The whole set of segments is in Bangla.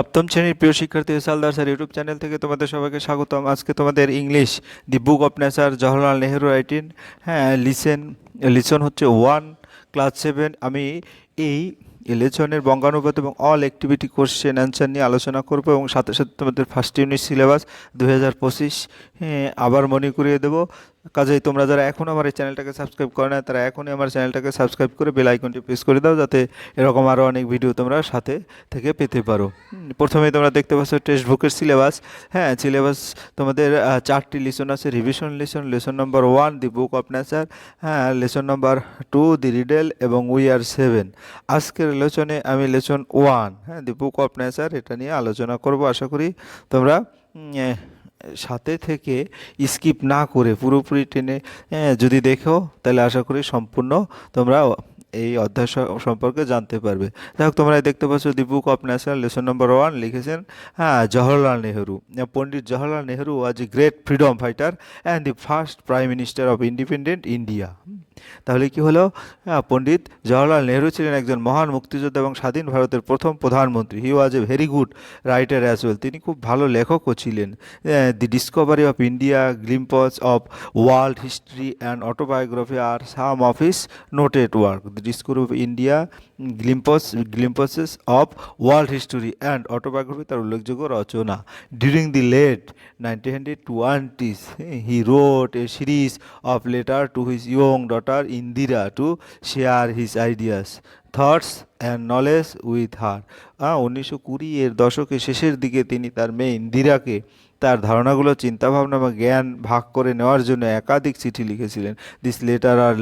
সপ্তম শ্রেণির প্রিয় শিক্ষার্থী সালদার স্যার ইউটিউব চ্যানেল থেকে তোমাদের সবাইকে স্বাগতম। আজকে তোমাদের English, the book of nature, Jawaharlal Nehru writing. হ্যাঁ লিসেন, লিসন হচ্ছে ওয়ান, ক্লাস সেভেন। আমি এই লেসনের বঙ্গানুবাদ এবং অল অ্যাক্টিভিটি কোশ্চেন অ্যান্সার নিয়ে আলোচনা করব এবং সাথে সাথে তোমাদের ফার্স্ট ইউনিট সিলেবাস দু হাজার পঁচিশ। আবার মনে করিয়ে দেবো। কাজেই তোমরা যারা এখন আমার এই চ্যানেলটাকে সাবস্ক্রাইব করে না তারা এখনই আমার চ্যানেলটাকে সাবস্ক্রাইব করে বেল আইকনটি প্রেস করে দাও যাতে এরকম আরও অনেক ভিডিও তোমরা সাথে থেকে পেতে পারো। হুম, প্রথমেই তোমরা দেখতে পাচ্ছ টেক্সট বুকের সিলেবাস হ্যাঁ সিলেবাস তোমাদের চারটি লেসন আছে revision lesson lesson number one the book of nature হ্যাঁ lesson number two the riddle এবং উই আর সেভেন আজকের লেসনে আমি লেসন ওয়ান হ্যাঁ দি বুক অফ নেচার এটা নিয়ে আলোচনা করব আশা করি তোমরা সাথে থেকে স্কিপ না করে পুরোপুরি টেনে হ্যাঁ, যদি দেখো তাহলে আশা করি সম্পূর্ণ তোমরা এই অধ্যায় সম্পর্কে জানতে পারবে। যাই হোক তোমরা দেখতে পাচ্ছ the book of national lesson number one লিখেছেন হ্যাঁ Jawaharlal Nehru. Pandit Jawaharlal Nehru was a great freedom fighter and the first prime minister of independent India তাহলে কি হলো? হ্যাঁ, পণ্ডিত জওহরলাল নেহরু ছিলেন একজন মহান মুক্তিযোদ্ধা এবং স্বাধীন ভারতের প্রথম প্রধানমন্ত্রী। He was a very good writer as well তিনি খুব ভালো লেখকও ছিলেন। The discovery of India glimpses of world history and autobiography are some of his noted work the discovery of India glimpses glimpses of world history and autobiography তার উল্লেখযোগ্য রচনা। During the late nineteen hundred twenties he wrote a series of letter to his young daughter Indira to share his ideas thoughts and knowledge with her উনিশশো কুড়ি এর দশকের শেষের দিকে তিনি তার মেয়ে ইন্দিরাকে তার ধারণাগুলো চিন্তাভাবনা বা জ্ঞান ভাগ করে নেওয়ার জন্য একাধিক চিঠি লিখেছিলেন। This letter are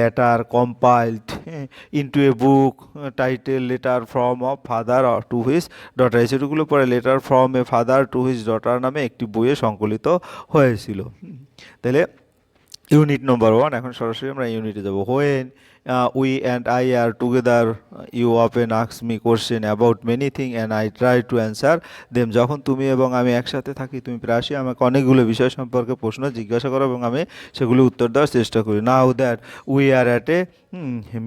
letter compiled into a book title letter from of father to his daughter এই চিঠিগুলো পরে letter from a father to his daughter নামে একটি বইয়ে সংকলিত হয়েছিল। তাহলে ইউনিট নম্বর ওয়ান এখন সরাসরি আমরা ইউনিটে যাব। When we and I are together you often আক্স me question about many thing and I try to answer them যখন তুমি এবং আমি একসাথে থাকি, তুমি প্রায়শই আমাকে অনেকগুলো বিষয় সম্পর্কে প্রশ্ন জিজ্ঞাসা করো এবং আমি সেগুলো উত্তর দেওয়ার চেষ্টা করি। Now that we are at a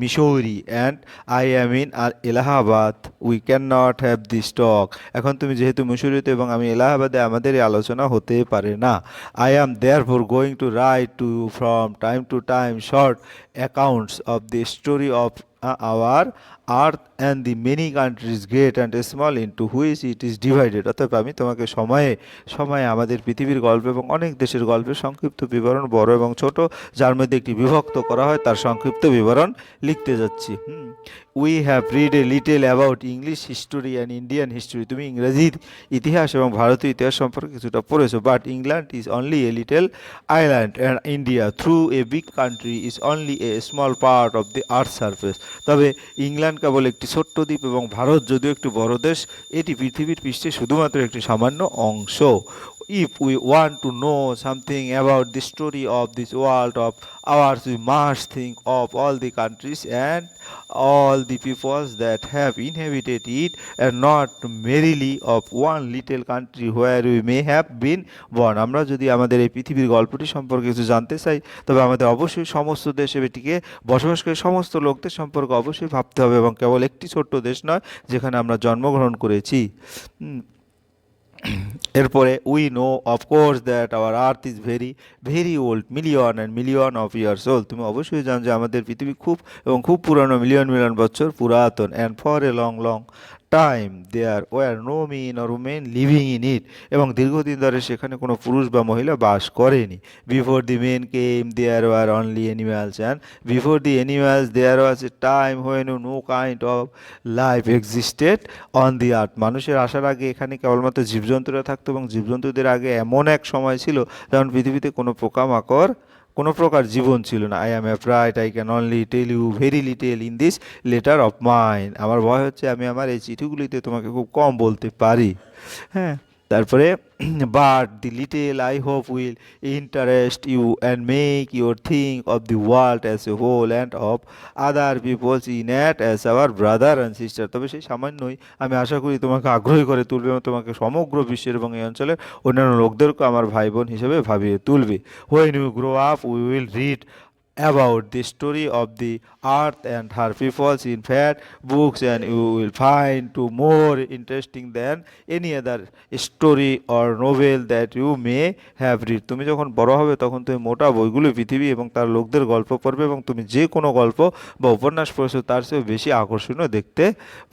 Mussoorie and I am in are Allahabad we can not have this talk এখন তুমি যেহেতু মিশরিতে এবং আমি এলাহাবাদে, আমাদের এই আলোচনা হতে পারে না। I am therefore going to write to from time to time short accounts of the story of our earth and the many countries great and small into which it is divided অর্থাৎ আমি তোমাকে সময়ে সময়ে আমাদের পৃথিবীর গল্প এবং অনেক দেশের গল্পের সংক্ষিপ্ত বিবরণ, বড় এবং ছোট, যার মধ্যে একটি বিভক্ত করা হয়, তার সংক্ষিপ্ত বিবরণ লিখতে যাচ্ছি। We have read a little about English history and Indian history তুমি ইংরেজির ইতিহাস এবং ভারতীয় ইতিহাস সম্পর্কে কিছুটা পড়েছো but England is only a little island and India through a big country is only a small part of the earth surface তবে ইংল্যান্ড কেবল একটি ছোট্ট দ্বীপ এবং ভারত, যদিও একটি বড় দেশ, এটি পৃথিবীর পৃষ্ঠে শুধুমাত্র একটি সামান্য অংশ। If we want to know something about the story of this world of ours we must think of all the countries and all the peoples that have inhabited it and not merely of one little country where we may have been born আমরা যদি আমাদের এই পৃথিবীর গল্পটি সম্পর্কে কিছু জানতে চাই তবে আমাদের অবশ্যই সমস্ত দেশে এটিকে বসবাস করে সমস্ত লোকদের সম্পর্কে অবশ্যই ভাবতে হবে এবং কেবল একটি ছোট্ট দেশ নয় যেখানে আমরা জন্মগ্রহণ করেছি এরপরে we know of course that our earth is very very old million and million of years old তুমি অবশ্যই জানো যে আমাদের পৃথিবী খুব এবং খুব পুরানো মিলিয়ন মিলিয়ন বছর পুরাতন and for a long long time there were no men or women living in it এবং দীর্ঘদিন ধরে সেখানে কোনো পুরুষ বা মহিলা বাস করেনি। Before the men came there were only animals and before the animals there was a time when no kind of life existed on the earth মানুষের আসার আগে এখানে কেবলমাত্র জীবজন্তুরা থাকতো এবং জীবজন্তুদের আগে এমন এক সময় ছিল যখন পৃথিবীতে কোনো পোকামাকড় কোনো প্রকার জীবন ছিল না। I am afraid I can only tell you very little in this letter of mine আমার ভয় হচ্ছে আমি আমার এই চিঠিগুলিতে তোমাকে খুব কম বলতে পারি। হ্যাঁ? তারপরে but the little I hope will interest you and make your think of the world as a whole and of other peoples in at as our brother and sister তবে সেই সামান্যই আমি আশা করি তোমাকে আগ্রহী করে তুলবে এবং তোমাকে সমগ্র বিশ্বের এবং এই অঞ্চলের অন্যান্য লোকদেরকে আমার ভাই বোন হিসেবে ভাবিয়ে তুলবে। When you grow up we will read about the story of the earth and her peoples. In fact, books and you will find to more interesting than any other story or novel that you may have read. তুমি যখন বড় হবে, তখন তুমি মোটা বইগুলো পৃথিবী এবং তার লোকদের গল্প পড়বে এবং তুমি যে কোনো গল্প বা উপন্যাস পড়েছো, তার চেয়েও বেশি আকর্ষণীয় দেখতে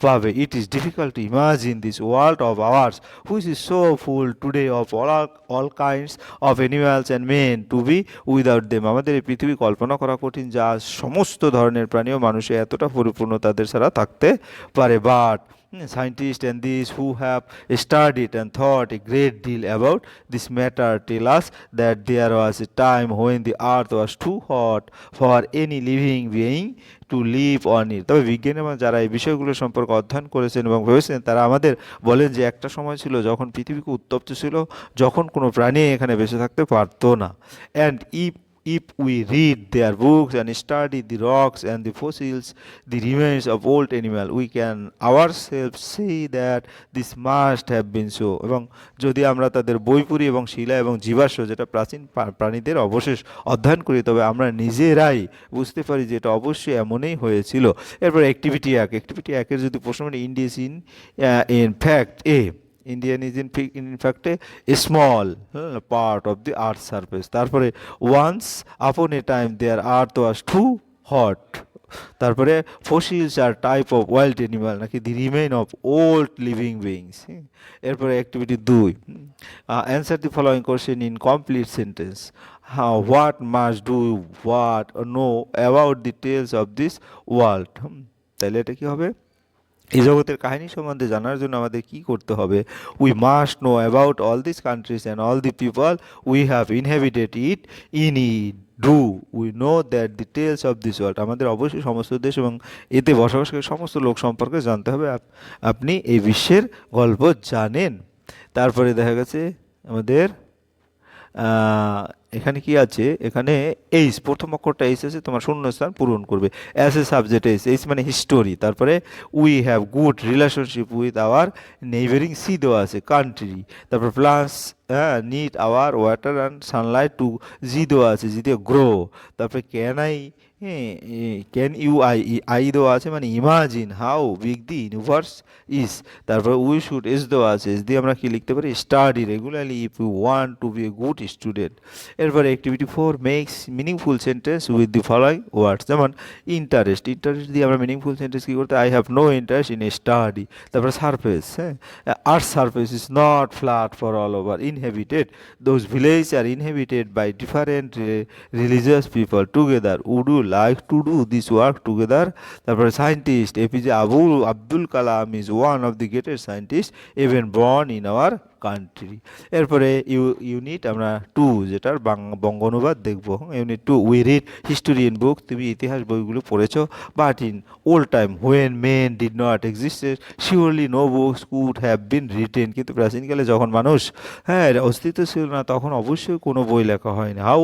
পাবে। It is difficult to imagine this world of ours which is so full today of all all kinds of animals and men to be without them আমাদের এই পৃথিবী কল্পনা কল্পনা করা কঠিন, যা সমস্ত ধরনের প্রাণীয় মানুষে এতটা পরিপূর্ণ তাদের ছাড়া থাকতে পারে। But scientist and this who have study it and thought a great deal about this matter tell us that there was a time when the earth was too hot for any living being to live on it তবে বিজ্ঞান এবং যারা এই বিষয়গুলো সম্পর্কে অধ্যয়ন করেছেন এবং ভেবেছেন, তারা আমাদের বলেন যে একটা সময় ছিল যখন পৃথিবীকে উত্তপ্ত ছিল, যখন কোনো প্রাণী এখানে বেঁচে থাকতে পারতো না। And if if we read their books and study the rocks and the fossils, the remains of old animal, we can ourselves see that this must have been so. এবং যদি আমরা তাদের বই পড়ি এবং শিলা এবং জীবাশ্ম যেটা প্রাচীন প্রাণীদের অবশেষ অধ্যয়ন করি তবে আমরা নিজেরাই বুঝতে পারি যে এটা অবশ্যই এমনই হয়েছিল এরপর অ্যাক্টিভিটি এক অ্যাক্টিভিটি একের যদি প্রশ্ন India's in in fact a Indian is in in fact a small part of the earth surface তারপরে once upon a time there earth was too hot তারপরে fossils are type of wild animal নাকি the remain of old living beings এরপরে অ্যাক্টিভিটি দুই answer the following question in complete sentence what must do what know about the tales of this world তাহলে এটা কি হবে? এই জগতের কাহিনী সম্বন্ধে জানার জন্য আমাদের কি করতে হবে? We must know about all this countries and all the people we have inhabited it in it do we know that the tales of this world আমাদের অবশ্যই সমস্ত দেশ এবং এতে বসবাসকারী সমস্ত লোক সম্পর্কে জানতে হবে। আপ- আপনি এই বিশ্বের গল্প জানেন। তারপরে দেখা গেছে আমাদের এখানে কি আছে? এখানে এইস প্রথম অক্ষরটা এইস আছে, তোমার শূন্য স্থান পূরণ করবে। অ্যাস এ সাবজেক্ট এইস এইস মানে হিস্টোরি তারপরে we have good relationship with our neighbouring C দেওয়া আছে কান্ট্রি তারপর প্লান্টস হ্যাঁ need our water and sunlight to জি দেওয়া আছে জি দিয়ে গ্রো তারপরে can I can you I I দেওয়া আছে মানে imagine how big the universe is তারপর উই শুড এস দেওয়া আছে। এস দিয়ে আমরা কি লিখতে পারি? Study regularly if you want to be a good student এরপর activity four makes meaningful sentence with the following words যেমন ইন্টারেস্ট ইন্টারেস্ট দিয়ে আমরা মিনিংফুল সেন্টেন্স কী করতে? I have no interest in study তারপর সারফেস হ্যাঁ? Earth surface is not flat for all over inhabited those village are inhabited by different religious people together would like to do this work together তারপরে scientist APJ Abul Abdul Kalam is one of the greatest scientist even born in our country এরপরে ইউ ইউনিট আমরা টু যেটার বঙ্গ অনুবাদ দেখব। Unit two we read historian book তুমি ইতিহাস বইগুলো পড়েছো but in old time when men did not existed surely no books could have been written কিন্তু প্রাচীনকালে যখন মানুষ হ্যাঁ অস্তিত্ব ছিল না, তখন অবশ্যই কোনো বই লেখা হয়নি। How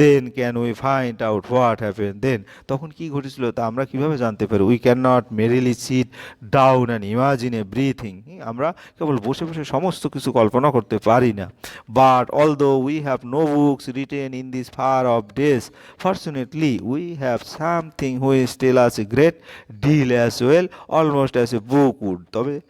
then can we find out what happen then তখন কি ঘটেছিল, তা আমরা কীভাবে জানতে পারি? We can not merely sit down and imagine a breathing আমরা কেবল বসে বসে সমস্ত কিছু কল্পনা করতে পারি না। But although we have no books written in this far of days fortunately we have something which tell us a great deal as well almost as a book would তবে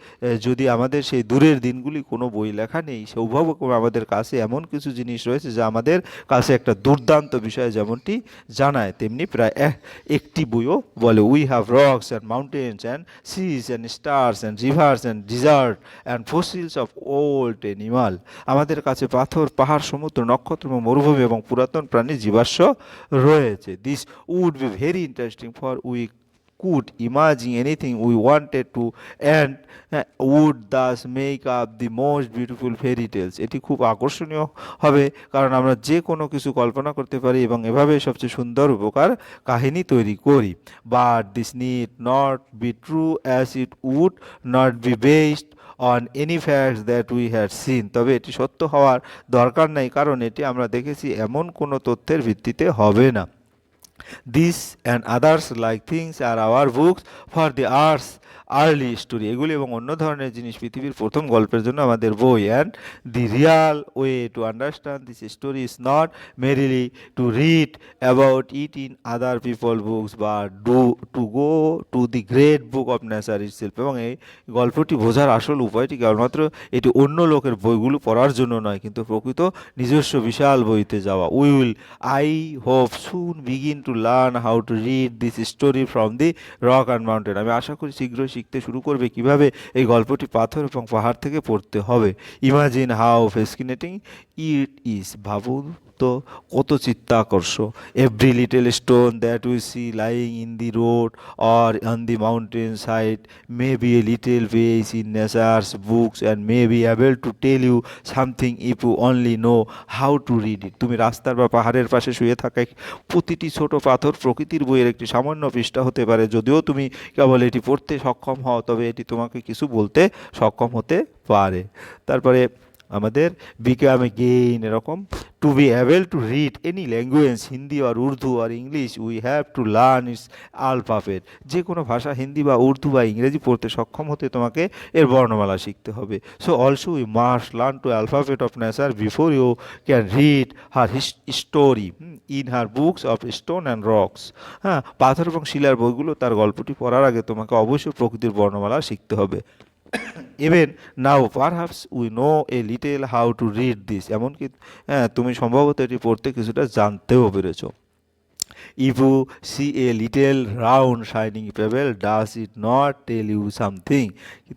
যদি আমাদের সেই দূরের দিনগুলি কোনো বই লেখা নেই, সৌভাগ্যক্রমে আমাদের কাছে এমন কিছু জিনিস রয়েছে যা আমাদের কাছে একটা দুর্দান্ত বিষয় যেমনটি জানায়, তেমনি প্রায় এক- একটি বইও বলে। We have rocks and mountains and seas and stars and rivers and desert and fossils of old animal আমাদের কাছে পাথর পাহাড় সমুদ্র নক্ষত্র এবং মরুভূমি এবং পুরাতন প্রাণী জীবাশ্ম রয়েছে। This would be very interesting for we imagine anything we wanted to and uh, would thus make up the most beautiful fairy tales. এটি খুব আকর্ষণীয় হবে কারণ আমরা যে কোনো কিছু কল্পনা করতে পারি এবং এভাবে সবচেয়ে সুন্দর উপকার কাহিনী তৈরি করি। But this need not be true as it would not be based on any facts that we had seen তবে এটি সত্য হওয়ার দরকার নাই, কারণ এটি আমরা দেখেছি এমন কোনো তথ্যের ভিত্তিতে হবে না। This and others like things are our books for the arts early story, এগুলি এবং অন্য ধরনের জিনিস পৃথিবীর প্রথম গল্পের জন্য আমাদের বই। And the real way to understand this story is not merely to read about it in other people books বা do to go to the great book of nature itself এবং এই গল্পটি বোঝার আসল উপায়টি কেবলমাত্র এটি অন্য লোকের বইগুলো পড়ার জন্য নয়, কিন্তু প্রকৃত নিজস্ব বিশাল বইতে যাওয়া। We will I hope soon begin to learn how to read this story from the rock and mountain আমি আশা করি শীঘ্রই শিখতে শুরু করবে, কীভাবে এই গল্পটি পাথর এবং পাহাড় থেকে পড়তে হবে? Imagine how fascinating it is ভাবুন কত চিত্তাকর্ষ every little stone that we see lying in the road or on the mountain side may be a little page in nature's books and may be able to tell you something if you only know how to read it তুমি রাস্তার বা পাহাড়ের পাশে শুয়ে থাকা প্রতিটি ছোট পাথর প্রকৃতির বইয়ের একটি সামান্য পৃষ্ঠা হতে পারে। যদিও তুমি কেবল এটি পড়তে সক্ষম হও, তবে এটি তোমাকে কিছু বলতে সক্ষম হতে পারে। তারপরে আমাদের বিকাম গেইন এরকম। To be able to read any language Hindi or Urdu or English we have to learn its alphabet যে কোনো ভাষা হিন্দি বা উর্দু বা ইংরেজি পড়তে সক্ষম হতে তোমাকে এর বর্ণমালা শিখতে হবে। So also we must learn to alphabet of nature before you can read her story in her books of stone and rocks হ্যাঁ পাথর এবং শিলার বইগুলো তার গল্পটি পড়ার আগে তোমাকে অবশ্যই প্রকৃতির বর্ণমালা শিখতে হবে। Even now perhaps we know a little how to read this এমনকি হ্যাঁ তুমি সম্ভবত এটি পড়তে কিছুটা জানতেও পেরেছ। You see a little round shining pebble does it not tell you something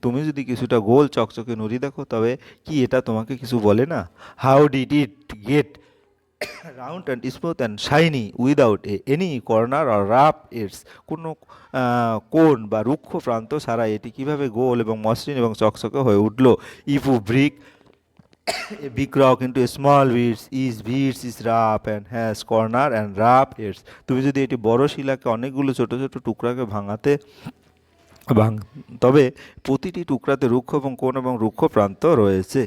তুমি যদি কিছুটা গোল চকচকে নুড়ি দেখো, তবে কি এটা তোমাকে কিছু বলে না? How did it get round and smooth and shiny without a, any corner or rough edges কোনো কোণ বা রুক্ষ প্রান্ত ছাড়া এটি কীভাবে গোল এবং মসৃণ এবং চকচকে হয়ে উঠল। If you break a big rock into a small beads is beads is rough and has corner and rough তুমি যদি এটি বড় শিলাকে অনেকগুলো ছোট ছোট টুকরাকে ভাঙাতে, ভাঙ, তবে প্রতিটি টুকরাতে রুক্ষ এবং কোণ এবং রুক্ষ প্রান্ত রয়েছে।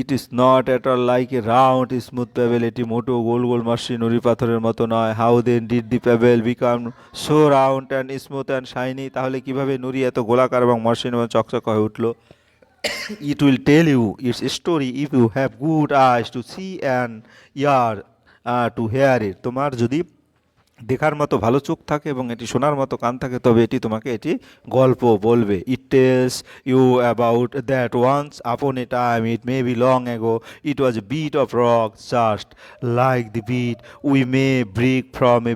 It is not at all like a round smooth pebble এটি মোটো গোল গোল মাসি নুড়ি পাথরের মতো নয়। How then did the pebble become so round and smooth and shiny তাহলে কীভাবে নুড়ি এত গোলাকার এবং মসৃণ এবং চকচক হয়ে উঠল? It will tell you its story if you have good eyes to see and ear to hear it তোমার যদি দেখার মতো ভালো চোখ থাকে এবং এটি শোনার মতো কান থাকে, তবে এটি তোমাকে এটি গল্প বলবে। It tells you about that once upon a time it may be long ago it was bit of rock just like the bit we may break from a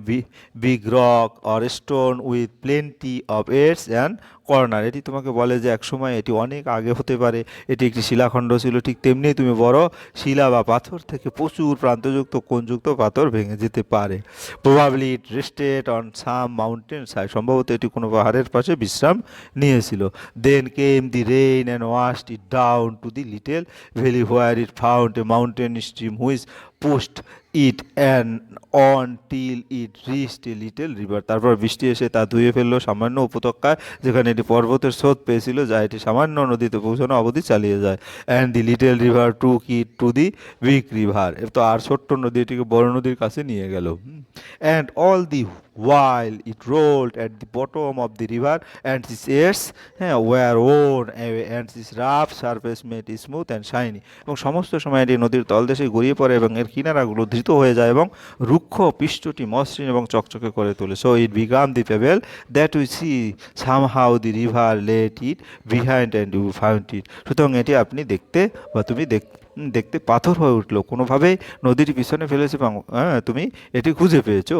big rock or stone with plenty of edges and corner, এটি তোমাকে বলে যে একসময় এটি অনেক আগে হতে পারে। এটি একটি শিলাখণ্ড ছিল, ঠিক তেমনি তুমি বড় শিলা বা পাথর থেকে প্রচুর প্রান্তযুক্ত কোণযুক্ত পাথর ভেঙে যেতে পারে। Probably rested on some mountain side সম্ভবত এটি কোনো পাহাড়ের পাশে বিশ্রাম নিয়েছিল। Then came the rain and washed it down to the little valley where it found a mountain stream which pushed it and on till it reached a little river তারপর বৃষ্টি এসে তা ধুয়ে ফেলল সামান্য উপত্যকায়, যেখানে এটি পর্বতের স্রোত পেয়েছিল, যা এটি সামান্য নদীতে পৌঁছানো অবধি চালিয়ে যায়। And the little river took it to the big river তো আর ছোট্ট নদী, এটিকে বড় নদীর কাছে নিয়ে গেল। And all the while it rolled at the bottom of the river and its ears হ্যাঁ were worn and its rough surface made it smooth and shiny. এবং সমস্ত সময় এটি নদীর তলদেশে গড়িয়ে পড়ে এবং এর কিনারাগুলো ধৃত হয়ে যায় এবং রুক্ষ পৃষ্ঠটি মসৃণ এবং চকচকে করে তোলে। So it became the pebble that we see somehow the river left it behind and you found it সুতরাং এটি আপনি দেখতে বা তুমি দেখ দেখতে পাথর হয়ে উঠল। কোনোভাবেই নদীর পিছনে ফেলেছে এবং হ্যাঁ, তুমি এটি খুঁজে পেয়েছ।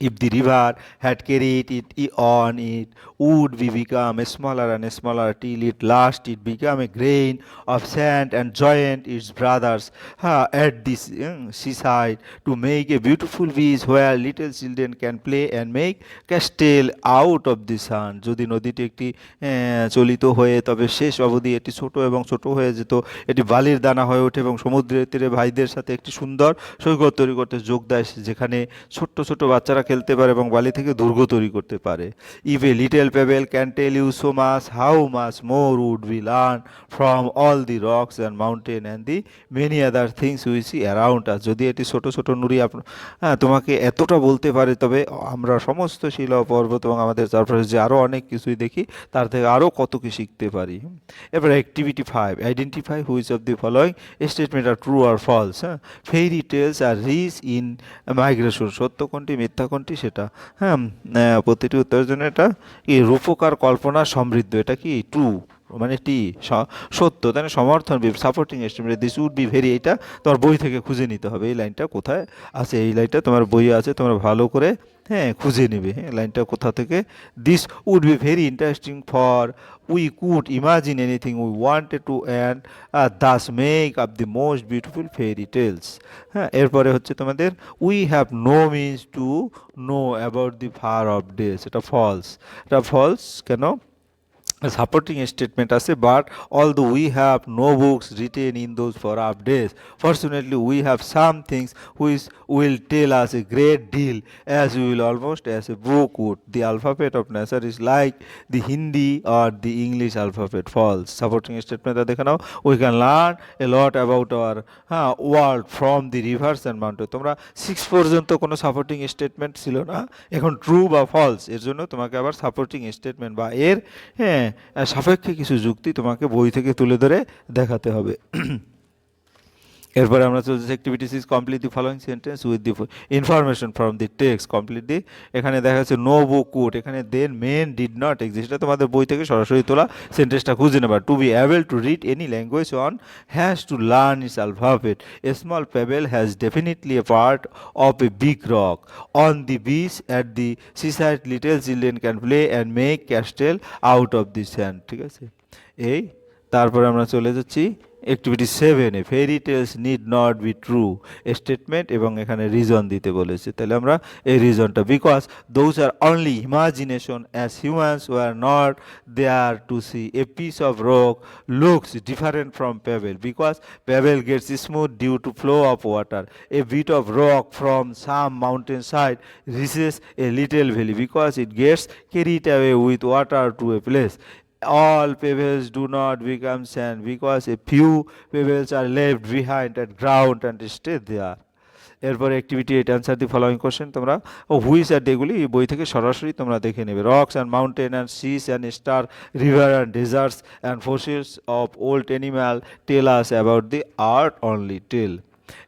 If the river had carried it on it would be become smaller and smaller till at last it became a grain of sand and joined its brothers ah, at this um, seaside to make a beautiful beach where little children can play and make castle out of the sun যদি নদীটি একটি চলিত হয়ে তবে শেষ অবধি এটি ছোট এবং ছোট হয়ে যেত এটি বালির দানা হয়ে ওঠে এবং সমুদ্রের তীরে ভাইদের সাথে একটি সুন্দর সৈকত তৈরি করতে যোগ দেয় যেখানে ছোট্ট ছোট বাচ্চারা খেলতে পারে এবং বালি থেকে দুর্গ তৈরি করতে পারে। If a little pebble can tell you so much how much more would be learn from all the rocks and mountain and the many other things we see around us. যদি এটি ছোট ছোট নুড়ি হ্যাঁ তোমাকে এতটা বলতে পারে, তবে আমরা সমস্ত শিলা পর্বত এবং আমাদের চারপাশে যে আরও অনেক কিছুই দেখি, তার থেকে আরও কত কি শিখতে পারি। এবার activity five identify which of the following statement are true or false হ্যাঁ? Fairy tales are rich in migration সত্য কোনটি, মিথ্যা সেটা? হ্যাঁ প্রতিটি উত্তরের জন্য এটা কি রূপকার কল্পনা সমৃদ্ধ? এটা কি টু মানে টি সত্য? তাহলে সমর্থন supporting estimate this would be very এইটা তোমার বই থেকে খুঁজে নিতে হবে। এই লাইনটা কোথায় আছে? এই লাইনটা তোমার বই আছে, তোমার ভালো করে হ্যাঁ খুঁজে নেবে। হ্যাঁ লাইনটা কোথা থেকে? This would be very interesting for we could imagine anything we wanted to and thus make up the most beautiful fairy tales হ্যাঁ এরপরে হচ্ছে তোমাদের we have no means to know about the far off days এটা ফলস এটা ফলস কেন? সাপোর্টিং স্টেটমেন্ট আছে but although we have no books written in those far off days fortunately we have some things which will tell us a great deal as well almost as a book would the alphabet of nature is like the Hindi or the English alphabet. False. Supporting statement দেখে নাও। We can learn a lot about our হ্যাঁ world from the rivers and mountains তোমরা সিক্স পর্যন্ত কোনো সাপোর্টিং স্টেটমেন্ট ছিল না। এখন ট্রু বা ফলস এর জন্য তোমাকে আবার সাপোর্টিং স্টেটমেন্ট বা এর হ্যাঁ সাপেক্ষে কিছু যুক্তি তোমাকে বই থেকে তুলে ধরে দেখাতে হবে। এরপরে আমরা চলছে activities is complete the following sentence with the information from the text complete the এখানে দেখা যাচ্ছে নো বুক কুট এখানে then men did not exist এটা তোমাদের বই থেকে সরাসরি তোলা সেন্টেন্সটা খুঁজে নেবার to be able to read any language one has to learn its alphabet. A small pebble has definitely a part of a big rock. On the beach at the seaside, little children can play and make castle out of the sand, ঠিক আছে? এই, তারপরে আমরা চলে যাচ্ছি অ্যাক্টিভিটি সেভেনে fairy tales need not be true statement এবং এখানে রিজন দিতে বলেছে। তাহলে আমরা এই রিজনটা because those are only imagination as humans were not there are to see a piece of rock looks different from pebble because pebble gets smooth due to flow of water a bit of rock from some mountain side reaches a little valley because it gets carried away with water to a place. All pebbles do not become sand because a few pebbles are left behind at ground and stay there. এরপরে activity eight answer the following question তোমরা ও হুইস আর এগুলি বই থেকে সরাসরি তোমরা দেখে নেবে। Rocks and mountain and seas and star river and deserts and fossils of old animal tell us about the earth only tell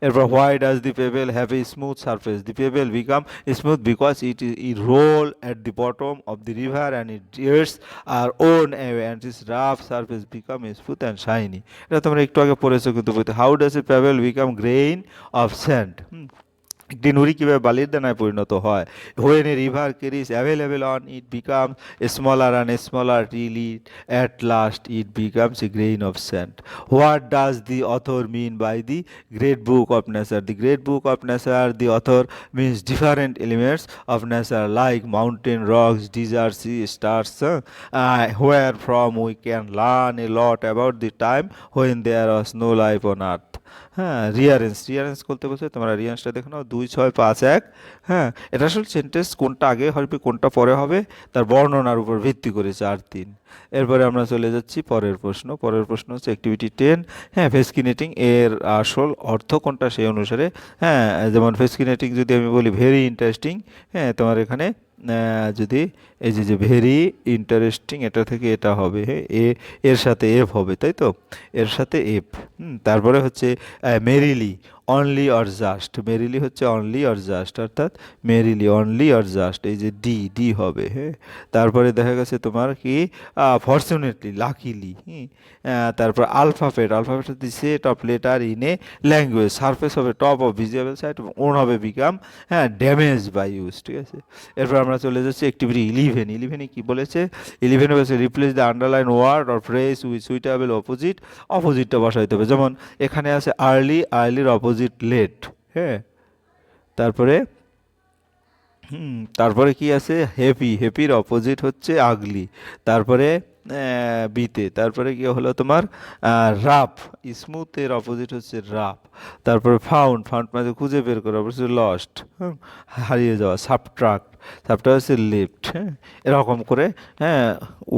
এরপর why does the pebble have a smooth surface the pebble become smooth because it is roll at the bottom of the river and it wears are own and its rough surface become smooth and shiny এটা তোমরা একটু আগে পড়েছো কিন্তু how does a pebble become grain of sand একটি নুড়ি কীভাবে বালির দানায় পরিণত হয়? When a river carries available on it become smaller and smaller it at last it becomes a grain of sand what does the author mean by the great book of nature the great book of nature the author means different elements of nature like mountain rocks desert sea stars where from we can learn a lot about the time when there was no life on earth হ্যাঁ রিয়ারেন্স রিয়ারেন্স করতে বলছে তোমরা রিয়ারেন্সটা দেখে নাও। দুই, ছয়, পাঁচ, এক হ্যাঁ এটা আসলে সেন্টেন্স কোনটা আগে হবে, কোনটা পরে হবে, তার বর্ণনার উপর ভিত্তি করে চার তিন এরপরে আমরা চলে যাচ্ছি পরের প্রশ্ন। পরের প্রশ্ন হচ্ছে অ্যাক্টিভিটি টেন হ্যাঁ ফেসকিনেটিং এর আসল অর্থ কোনটা সেই অনুসারে? হ্যাঁ যেমন ফেসকিনেটিং যদি আমি বলি ভেরি ইন্টারেস্টিং হ্যাঁ তোমার এখানে যদি এই যে যে ভেরি ইন্টারেস্টিং এটা থেকে এটা হবে হ্যাঁ এ, এর সাথে এফ হবে, তাই তো? এর সাথে এফ। তারপরে হচ্ছে merely only or just merely হচ্ছে অনলি অর জাস্ট অর্থাৎ মেরিলি অনলি অর জাস্ট এই যে ডি ডি হবে হ্যাঁ? তারপরে দেখা গেছে তোমার কি? ফর্চুনেটলি লাকিলি হ্যাঁ তারপর আলফাফেট আলফাফেট হচ্ছে set of letter in a language surface হবে top of visible side worn হবে বিকাম হ্যাঁ ড্যামেজ বাই ইউজ ঠিক আছে? এরপর আমরা চলে যাচ্ছি অ্যাক্টিভিটি ইলিভেন ইলেভেনে কি বলেছে? ইলেভেনে বলেছে replace the underline word or phrase with suitable opposite অপোজিটটা বসাইতে হবে। যেমন, এখানে আছে আর্লি আর্লির অপোজিট লেট। হ্যাঁ। তারপরে হুম তারপরে কি আছে? হেপি হেপির অপোজিট হচ্ছে আগলি। তারপরে বিতে। তারপরে কি হলো তোমার? রাফ স্মুথের অপোজিট হচ্ছে রাফ। তারপরে ফাউন্ড ফাউন্ড মানে খুঁজে বের করে হচ্ছে লস্ট হারিয়ে যাওয়া সাবট্রাক্ট সাবট্রাক্ট হচ্ছে লিফট হ্যাঁ? এরকম করে হ্যাঁ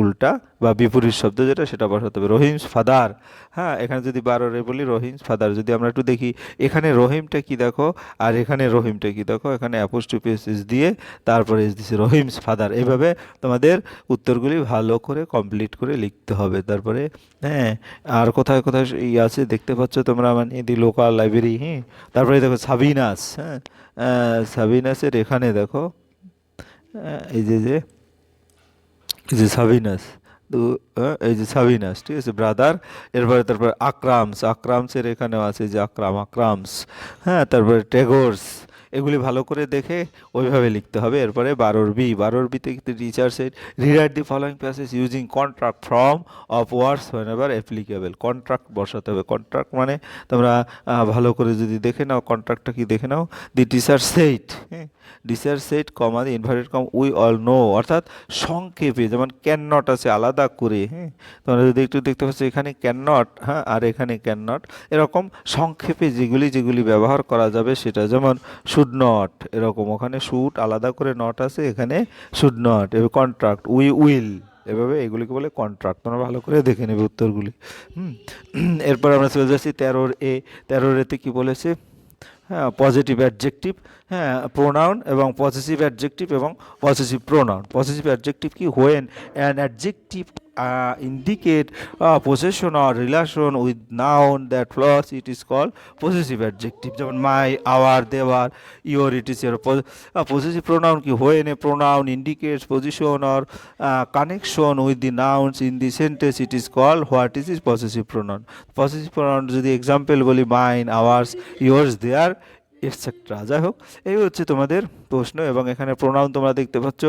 উল্টা বা বিপরীত শব্দ যেটা সেটা বসাতে হবে। রহিমস ফাদার হ্যাঁ? এখানে যদি বারোরে বলি রহিমস ফাদার, যদি আমরা একটু দেখি, এখানে রহিমটা কি দেখো? আর এখানে রহিমটা কি দেখো? এখানে অ্যাপোস্ট্রোফি এস দিয়ে তারপরে এস দিছে রহিমস ফাদার। এভাবে তোমাদের উত্তরগুলি ভালো করে কমপ্লিট করে লিখতে হবে। তারপরে হ্যাঁ আর কোথায় কোথায় ই আছে দেখতে পাচ্ছ তোমরা? মানে দি লোকাল লাইব্রেরি হ্যাঁ তারপরে দেখো সাবিনাস হ্যাঁ? সাবিনাসের এখানে দেখো এই যে যে, এই যে সাবিনাস তো এই যে সাবিনাস ঠিক আছে, ব্রাদার, এরপরে তারপরে আক্রামস, আক্রামসের এখানেও আছে যে আক্রাম, আক্রামস হ্যাঁ তারপরে টেগোর্স এগুলি ভালো করে দেখে ওইভাবে লিখতে হবে। এরপরে বারোর বি, বারোর বিতে কিন্তু teacher set rewrite the following passage using contract from of words whenever applicable contract বসাতে হবে। কন্ট্রাক্ট মানে তোমরা ভালো করে যদি দেখে নাও কন্ট্রাক্টটা কি দেখে নাও? দি টিচার সেট হ্যাঁ ডিসার set comma the inverted comma we all know অর্থাৎ সংক্ষেপে, যেমন ক্যান নট আছে, আলাদা করে হ্যাঁ তোমরা যদি একটু দেখতে পাচ্ছ, এখানে ক্যান নট হ্যাঁ আর এখানে ক্যান নট এরকম সংক্ষেপে যেগুলি যেগুলি ব্যবহার করা যাবে, সেটা যেমন শুড নট এরকম। ওখানে শুড আলাদা করে নট আছে, এখানে শুড নট এবার কন্ট্রাক্ট উই উইল এভাবে এগুলিকে বলে কন্ট্রাক্ট তোমরা ভালো করে দেখে নেবে উত্তরগুলি। হুম? এরপর আমরা চলে যাচ্ছি তেরোর এ। তেরোর এতে কী বলেছে? হ্যাঁ পজিটিভ অ্যাডজেক্টিভ হ্যাঁ প্রোনাউন এবং পজিটিভ অ্যাডজেক্টিভ এবং পজিটিভ প্রোনাউন পজিটিভ অ্যাডজেক্টিভ কি? When an adjective indicate possession or relation with noun that follows it is call positive adjective যেমন my our their your it is your positive pronoun কি? When a pronoun indicates position or connection with the nouns in the sentence it is call what is is positive pronoun positive pronoun যদি এক্সাম্পল বলি mine ours yours their etcetera যাই হোক, এই হচ্ছে তোমাদের প্রশ্ন এবং এখানে প্রোনাউন তোমরা দেখতে পাচ্ছ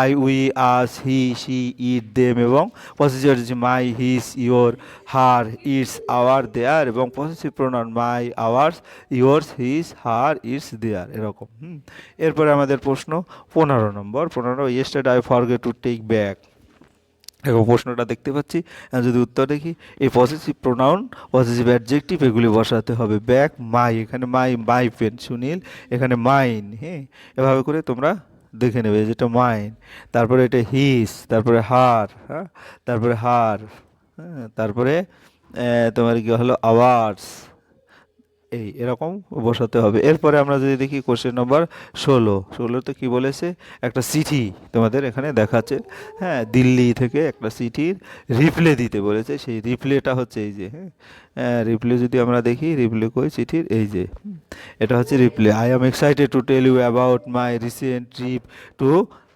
I we us he she it them এবং হচ্ছে my his your her its our their এবং positive pronoun my ours yours his her its their এরকম। হুম। এরপরে আমাদের প্রশ্ন পনেরো নম্বর। পনেরো yesterday I forget to take back এবং প্রশ্নটা দেখতে পাচ্ছি যদি উত্তর দেখি, এই পজিটিভ প্রোনাউন পজিটিভ অ্যাডজেক্টিভ এগুলি বসাতে হবে। ব্যাক মাই এখানে মাই মাই পেন সুনীল এখানে মাইন হ্যাঁ? এভাবে করে তোমরা দেখে নেবে যেটা মাইন তারপরে এটা হিস তারপরে হার হ্যাঁ? তারপরে হার হ্যাঁ? তারপরে তোমার কি হলো? আওয়ার্স এই এরকম বসাতে হবে। এরপরে আমরা যদি দেখি কোশ্চেন নম্বর ষোলো। ষোলোতে কি বলেছে? একটা চিঠি তোমাদের এখানে দেখাচ্ছে। হ্যাঁ দিল্লি থেকে একটা চিঠির রিপ্লে দিতে বলেছে। সেই রিপ্লেটা হচ্ছে এই যে হ্যাঁ রিপ্লে যদি আমরা দেখি, রিপ্লে কই চিঠির? এই যে এটা হচ্ছে reply. I am excited to tell you about my recent trip to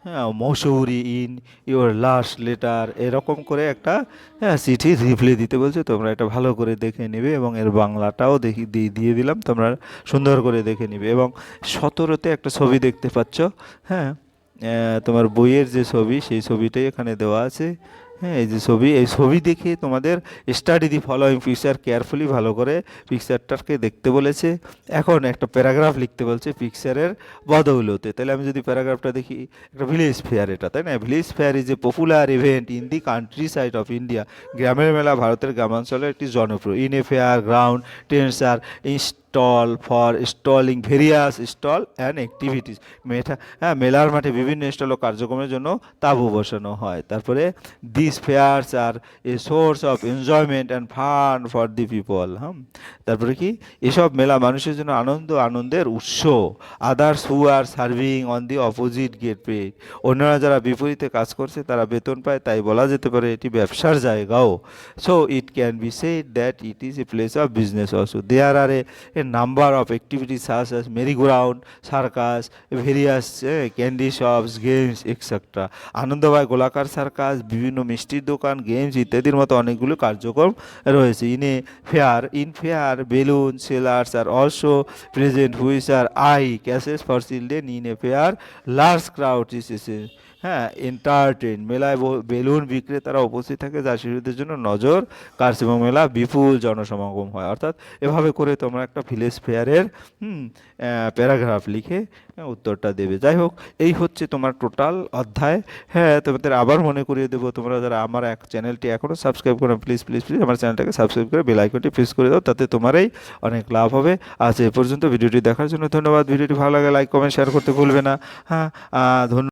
হ্যাঁ Mussoorie in your last letter এরকম করে একটা হ্যাঁ চিঠি রিপ্লে দিতে বলছে। তোমরা এটা ভালো করে দেখে নেবে এবং এর বাংলাটাও দেখি দিয়ে দিয়ে দিলাম। তোমরা সুন্দর করে দেখে নেবে। এবং সতেরোতে একটা ছবি দেখতে পাচ্ছ হ্যাঁ তোমার বইয়ের যে ছবি, সেই ছবিটাই এখানে দেওয়া আছে। হ্যাঁ এই যে ছবি, এই ছবি দেখে তোমাদের study the following picture carefully ভালো করে পিকচারটাকে দেখতে বলেছে। এখন একটা প্যারাগ্রাফ লিখতে বলছে পিকচারের বদৌলতে। তাহলে আমি যদি প্যারাগ্রাফটা দেখি, একটা ভিলেজ ফেয়ার এটা, তাই না? Village fair is a popular event in the countryside of India গ্রামের মেলা ভারতের গ্রামাঞ্চলের একটি জনপ্রিয়। In a fair ground tents are install for stalling various stall and activities মেঠা হ্যাঁ মেলার মাঠে বিভিন্ন স্টল ও কার্যক্রমের জন্য তাঁবু বসানো হয়। তারপরে this fairs are a source of enjoyment and fun for the people হ্যাঁ তারপরে কি? এসব মেলা মানুষের জন্য আনন্দ, আনন্দের উৎস। Others who are serving on the opposite gate paid অন্যরা যারা বিপরীতে কাজ করছে, তারা বেতন পায়, তাই বলা যেতে পারে এটি ব্যবসার জায়গাও। So it can be said that it is a place of business also there are a a number of activities such as merry-go-round, circus, various uh, candy. আনন্দময় গোলাকার সার্কাস বিভিন্ন মিষ্টির দোকান গেমস ইত্যাদির মতো অনেকগুলো কার্যক্রম রয়েছে in a fair in fair balloon sellers are also present which are eye catches for children in a fair large crowd is হ্যাঁ এন্টারটেইন মেলায় বেলুন বিক্রেতারা উপস্থিত থাকে যা শিশুদের জন্য নজর কার্স মেলা বিপুল জনসমাগম হয়। অর্থাৎ এভাবে করে তোমরা একটা ভিলেজ ফেয়ারের প্যারাগ্রাফ লিখে উত্তরটা দেবে। যাই হোক এই হচ্ছে তোমার টোটাল অধ্যায়। হ্যাঁ তোমাদের আবার মনে করিয়ে দেবো তোমরা যারা আমার এক চ্যানেলটি এখনও সাবস্ক্রাইব করো প্লিজ প্লিজ প্লিজ আমার চ্যানেলটাকে সাবস্ক্রাইব করে বেল আইকনটি প্রেস করে দাও তাতে তোমারই অনেক লাভ হবে। আজ এ পর্যন্ত ভিডিওটি দেখার জন্য ধন্যবাদ। ভিডিওটি ভালো লাগে লাইক কমেন্ট শেয়ার করতে ভুলবে না। হ্যাঁ আহ, ধন্য